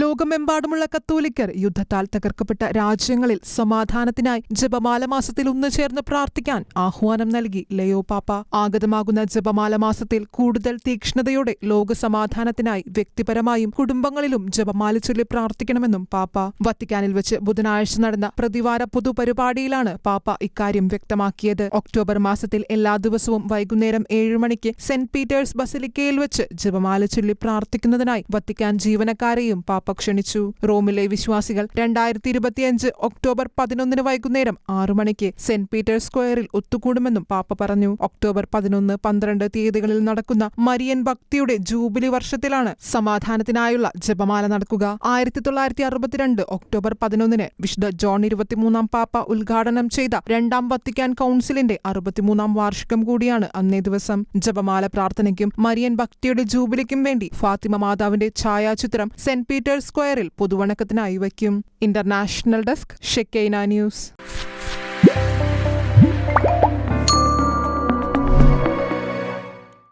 ലോകമെമ്പാടുമുള്ള കത്തോലിക്കർ യുദ്ധത്താൽ തകർക്കപ്പെട്ട രാജ്യങ്ങളിൽ സമാധാനത്തിനായി ജപമാല മാസത്തിൽ ഒന്നുചേർന്ന് പ്രാർത്ഥിക്കാൻ ആഹ്വാനം നൽകി. ലയോ പാപ്പ ആഗതമാകുന്ന ജപമാല മാസത്തിൽ കൂടുതൽ തീക്ഷ്ണതയോടെ ലോക സമാധാനത്തിനായി വ്യക്തിപരമായും കുടുംബങ്ങളിലും ജപമാല ചൊല്ലി പ്രാർത്ഥിക്കണമെന്നും പാപ്പ വത്തിക്കാനിൽ വെച്ച് ബുധനാഴ്ച നടന്ന പ്രതിവാര പൊതുപരിപാടിയിലാണ് പാപ്പ ഇക്കാര്യം വ്യക്തമാക്കിയത്. ഒക്ടോബർ മാസത്തിൽ എല്ലാ ദിവസവും വൈകുന്നേരം ഏഴ് മണിക്ക് സെന്റ് പീറ്റേഴ്സ് ബസിലിക്കയിൽ വെച്ച് ജപമാല ചൊല്ലി പ്രാർത്ഥിക്കുന്നതിനായി വത്തിക്കാൻ ജീവനക്കാരെയും പാപ്പ ക്ഷണിച്ചു. റോമിലെ വിശ്വാസികൾ രണ്ടായിരത്തി ഇരുപത്തിയഞ്ച് ഒക്ടോബർ പതിനൊന്നിന് വൈകുന്നേരം ആറു മണിക്ക് സെന്റ് പീറ്റേഴ്സ് സ്ക്വയറിൽ ഒത്തുകൂടുമെന്നും പാപ്പ പറഞ്ഞു. ഒക്ടോബർ പതിനൊന്ന് പന്ത്രണ്ട് തീയതികളിൽ നടക്കുന്ന മരിയൻ ഭക്തിയുടെ ജൂബിലി വർഷത്തിലാണ് സമാധാനത്തിനായുള്ള ജപമാല നടക്കുക. ആയിരത്തി തൊള്ളായിരത്തി അറുപത്തിരണ്ട് ഒക്ടോബർ പതിനൊന്നിന് വിശുദ്ധ ജോൺ ഇരുപത്തിമൂന്നാം പാപ്പ ഉദ്ഘാടനം ചെയ്ത രണ്ടാം വത്തിക്കാൻ കൌൺസിലിന്റെ അറുപത്തിമൂന്നാം വാർഷികം കൂടിയാണ് അന്നേ ദിവസം. ജപമാല പ്രാർത്ഥനയ്ക്കും മരിയൻ ഭക്തിയുടെ ജൂബിലിക്കും വേണ്ടി ഫാത്തിമ മാതാവിന്റെ ഛായാചിത്രം സെന്റ് സ്ക്വയറിൽ പൊതുവണക്കത്തിനായി വയ്ക്കും. International desk Shekinah news